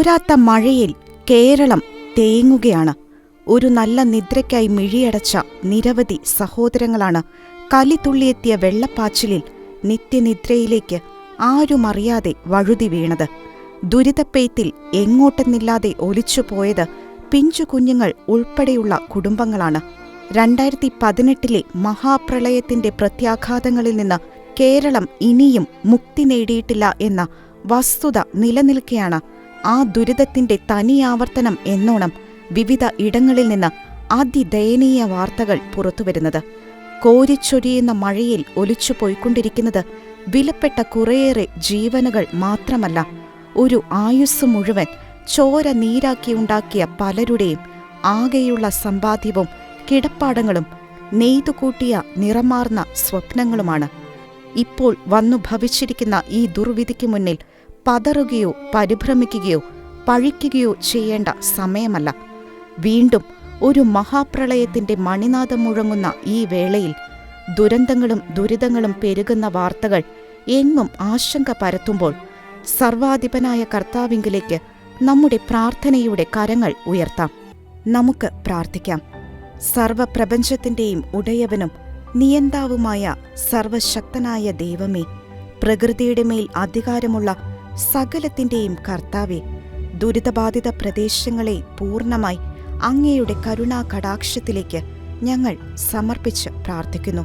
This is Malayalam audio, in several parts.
തോരാത്ത മഴയിൽ കേരളം തേങ്ങുകയാണ്. ഒരു നല്ല നിദ്രയ്ക്കായി മിഴിയടച്ച നിരവധി സഹോദരങ്ങളാണ് കലിതുള്ളിയെത്തിയ വെള്ളപ്പാച്ചിലിൽ നിത്യനിദ്രയിലേക്ക് ആരുമറിയാതെ വഴുതി വീണത്. ദുരിതപ്പെയ്ത്തിൽ എങ്ങോട്ടെന്നില്ലാതെ ഒലിച്ചുപോയത് പിഞ്ചു കുഞ്ഞുങ്ങൾ ഉൾപ്പെടെയുള്ള കുടുംബങ്ങളാണ്. രണ്ടായിരത്തി പതിനെട്ടിലെ മഹാപ്രളയത്തിന്റെ പ്രത്യാഘാതങ്ങളിൽ നിന്ന് കേരളം ഇനിയും മുക്തി നേടിയിട്ടില്ല എന്ന വസ്തുത നിലനിൽക്കെയാണ് ആ ദുരിതത്തിന്റെ തനിയാവർത്തനം എന്നോണം വിവിധ ഇടങ്ങളിൽ നിന്ന് അതിദയനീയ വാർത്തകൾ പുറത്തുവരുന്നത്. കോരിച്ചൊരിയുന്ന മഴയിൽ ഒലിച്ചു പോയിക്കൊണ്ടിരിക്കുന്നത് വിലപ്പെട്ട കുറേയേറെ ജീവനുകൾ മാത്രമല്ല ഒരു ആയുസ് മുഴുവൻ ചോര നീരാക്കിയുണ്ടാക്കിയ പലരുടെയും ആകെയുള്ള സമ്പാദ്യവും കിടപ്പാടങ്ങളും നെയ്തുകൂട്ടിയ നിറമാർന്ന സ്വപ്നങ്ങളുമാണ്. ഇപ്പോൾ വന്നു ഭവിച്ചിരിക്കുന്ന ഈ ദുർവിധിക്കു മുന്നിൽ പതറുകയോ പരിഭ്രമിക്കുകയോ പഴിക്കുകയോ ചെയ്യേണ്ട സമയമല്ല. വീണ്ടും ഒരു മഹാപ്രളയത്തിന്റെ മണിനാഥം മുഴങ്ങുന്ന ഈ വേളയിൽ ദുരന്തങ്ങളും ദുരിതങ്ങളും പെരുകുന്ന വാർത്തകൾ എങ്ങും ആശങ്ക പരത്തുമ്പോൾ സർവാധിപനായ കർത്താവിങ്കിലേക്ക് നമ്മുടെ പ്രാർത്ഥനയുടെ കരങ്ങൾ ഉയർത്താം. നമുക്ക് പ്രാർത്ഥിക്കാം. സർവപ്രപഞ്ചത്തിന്റെയും ഉടയവനും നിയന്താവുമായ സർവശക്തനായ ദൈവമേ പ്രകൃതിയുടെ മേൽ അധികാരമുള്ള സകലത്തിന്റെയും കർത്താവെ ദുരിതബാധിത പ്രദേശങ്ങളെ പൂർണമായി അങ്ങയുടെ കരുണാ കടാക്ഷത്തിലേക്ക് ഞങ്ങൾ സമർപ്പിച്ച് പ്രാർത്ഥിക്കുന്നു.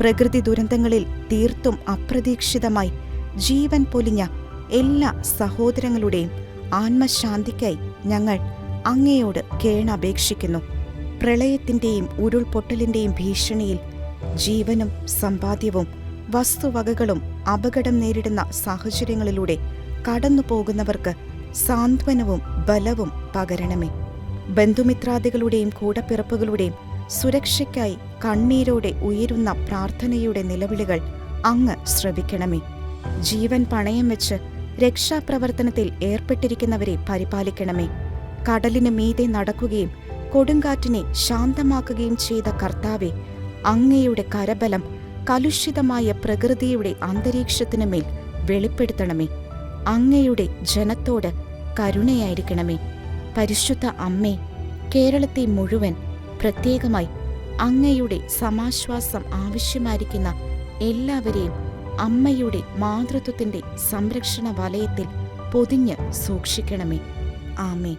പ്രകൃതി ദുരന്തങ്ങളിൽ തീർത്തും അപ്രതീക്ഷിതമായി ജീവൻ പൊലിഞ്ഞ എല്ലാ സഹോദരങ്ങളുടെയും ആത്മശാന്തിക്കായി ഞങ്ങൾ അങ്ങയോട് കേണപേക്ഷിക്കുന്നു. പ്രളയത്തിന്റെയും ഉരുൾപൊട്ടലിന്റെയും ഭീഷണിയിൽ ജീവനും സമ്പാദ്യവും വസ്തുവകകളും അപകടം നേരിടുന്ന സാഹചര്യങ്ങളിലൂടെ കടന്നു പോകുന്നവർക്ക് സാന്ത്വനവും ബലവും പകരണമേ. ബന്ധുമിത്രാദികളുടെയും കൂടപ്പിറപ്പുകളുടെയും സുരക്ഷയ്ക്കായി കണ്ണീരോടെ ഉയരുന്ന പ്രാർത്ഥനയുടെ നിലവിളികൾ അങ്ങ് ശ്രവിക്കണമേ. ജീവൻ പണയം വെച്ച് രക്ഷാപ്രവർത്തനത്തിൽ ഏർപ്പെട്ടിരിക്കുന്നവരെ പരിപാലിക്കണമേ. കടലിന് മീതെ നടക്കുകയും കൊടുങ്കാറ്റിനെ ശാന്തമാക്കുകയും ചെയ്ത കർത്താവെ അങ്ങയുടെ കരബലം കലുഷിതമായ പ്രകൃതിയുടെ അന്തരീക്ഷത്തിനു മേൽ വെളിപ്പെടുത്തണമേ. അങ്ങയുടെ ജനത്തോട് കരുണയായിരിക്കണമേ. പരിശുദ്ധ അമ്മേ കേരളത്തെ മുഴുവൻ പ്രത്യേകമായി അങ്ങയുടെ സമാശ്വാസം ആവശ്യമായിരിക്കുന്ന എല്ലാവരെയും അമ്മയുടെ മാതൃത്വത്തിന്റെ സംരക്ഷണ വലയത്തിൽ പൊതിഞ്ഞ് സൂക്ഷിക്കണമേ. ആമേ